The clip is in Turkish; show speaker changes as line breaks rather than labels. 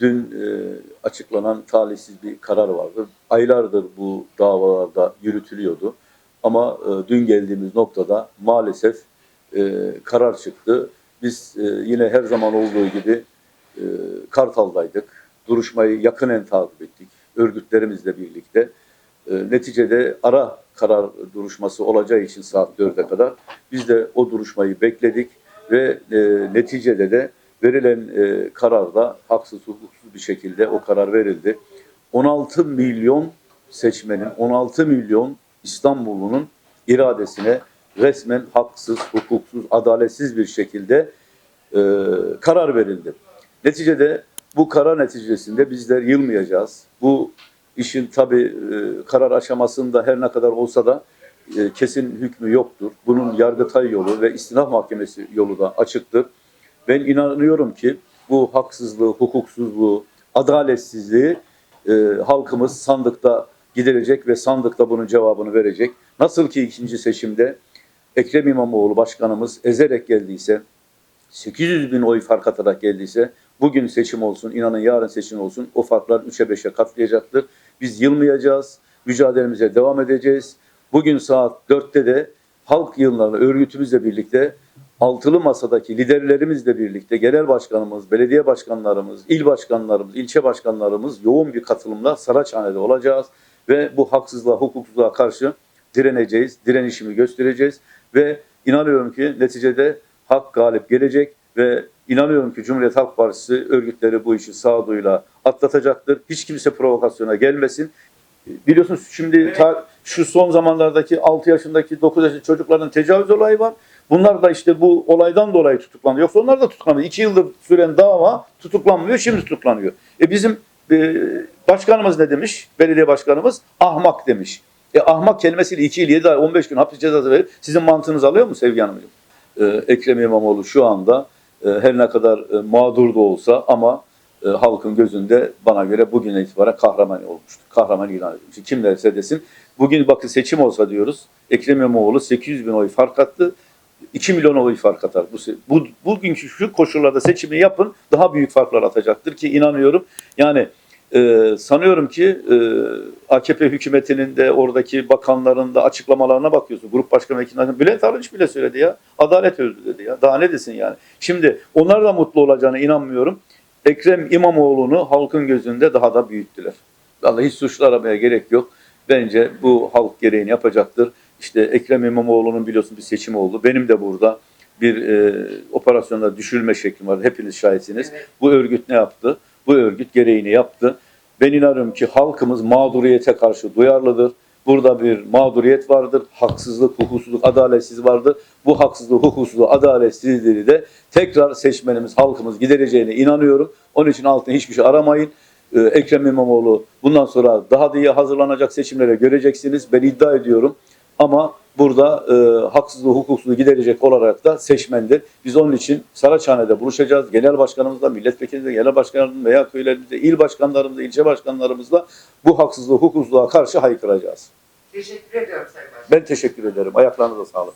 dün e, açıklanan talihsiz bir karar vardı. Aylardır bu davalarda yürütülüyordu. Ama e, dün geldiğimiz noktada maalesef e, karar çıktı. Biz e, yine her zaman olduğu gibi e, Kartal'daydık. Duruşmayı yakinen takip ettik. Örgütlerimizle birlikte. E, neticede ara karar duruşması olacağı için saat 4'e kadar biz de o duruşmayı bekledik ve e, neticede de verilen e, kararda haksız hukuksuz bir şekilde o karar verildi. 16 milyon seçmenin, 16 milyon İstanbullunun iradesine resmen haksız, hukuksuz, adaletsiz bir şekilde e, karar verildi. Neticede bu karar neticesinde bizler yılmayacağız. Bu işin tabi e, karar aşamasında her ne kadar olsa da e, kesin hükmü yoktur. Bunun Yargıtay yolu ve İstinaf Mahkemesi yolu da açıktır. Ben inanıyorum ki bu haksızlığı, hukuksuzluğu, adaletsizliği e, halkımız sandıkta giderecek ve sandıkta bunun cevabını verecek. Nasıl ki ikinci seçimde Ekrem İmamoğlu başkanımız ezerek geldiyse, 800 bin oy fark atarak geldiyse, bugün seçim olsun, inanın yarın seçim olsun, o farklar 3'e 5'e katlayacaktır. Biz yılmayacağız, mücadelemize devam edeceğiz. Bugün saat 4'te de halk yılları örgütümüzle birlikte altılı masadaki liderlerimizle birlikte genel başkanımız, belediye başkanlarımız, il başkanlarımız, ilçe başkanlarımız yoğun bir katılımla Saraçhane'de olacağız ve bu haksızlığa, hukuksuzluğa karşı direneceğiz, direnişimi göstereceğiz ve inanıyorum ki neticede hak galip gelecek ve inanıyorum ki Cumhuriyet Halk Partisi örgütleri bu işi sağduyuyla atlatacaktır. Hiç kimse provokasyona gelmesin. Biliyorsunuz şimdi ta- şu son zamanlardaki 6 yaşındaki 9 yaşındaki çocukların tecavüz olayı var. Bunlar da işte bu olaydan dolayı tutuklanıyor. Yoksa onlar da tutuklanıyor. 2 yıldır süren dava tutuklanmıyor, şimdi tutuklanıyor. E bizim e, başkanımız ne demiş? Belediye başkanımız ahmak demiş. E ahmak kelimesiyle 2 yıl 7 ay 15 gün hapis cezası verip sizin mantığınız alıyor mu Sevgi Hanımcığım? E, Ekrem İmamoğlu şu anda e, her ne kadar e, mağdur da olsa ama e, halkın gözünde bana göre bugüne itibaren kahraman olmuştur. Kahraman ilan edilmiş. Kim derse desin. Bugün bakın seçim olsa diyoruz. Ekrem İmamoğlu 800 bin oy fark attı. 2 milyon oy fark atar. Bu, bu bugünkü şu koşullarda seçimi yapın daha büyük farklar atacaktır ki inanıyorum. Yani e, sanıyorum ki e, AKP hükümetinin de oradaki bakanların da açıklamalarına bakıyorsun. Grup başkanı vekillerinin Bülent Arınç bile söyledi ya. Adalet öldü dedi ya. Daha ne desin yani. Şimdi onlar da mutlu olacağına inanmıyorum. Ekrem İmamoğlu'nu halkın gözünde daha da büyüttüler. Vallahi hiç suçlu aramaya gerek yok. Bence bu halk gereğini yapacaktır. İşte Ekrem İmamoğlu'nun biliyorsun bir seçim oldu. Benim de burada bir e, operasyonda düşürülme şeklim var. Hepiniz şahitsiniz. Bu örgüt ne yaptı? Bu örgüt gereğini yaptı. Ben inanıyorum ki halkımız mağduriyete karşı duyarlıdır. Burada bir mağduriyet vardır. Haksızlık, hukuksuzluk, adaletsiz vardır. Bu haksızlığı, hukuksuzluğu, adaletsizliği de tekrar seçmenimiz, halkımız gidereceğine inanıyorum. Onun için altına hiçbir şey aramayın. Ee, Ekrem İmamoğlu bundan sonra daha da iyi hazırlanacak seçimlere göreceksiniz. Ben iddia ediyorum. Ama burada e, haksızlığı, hukuksuzluğu giderecek olarak da seçmendir. Biz onun için Saraçhane'de buluşacağız. Genel başkanımızla, milletvekilimizle, genel başkanlarımızla veya köylerimizle, il başkanlarımızla, ilçe başkanlarımızla bu haksızlığı, hukuksuzluğa karşı haykıracağız.
Teşekkür ediyorum Sayın Başkan.
Ben teşekkür ederim. Ayaklarınıza sağlık.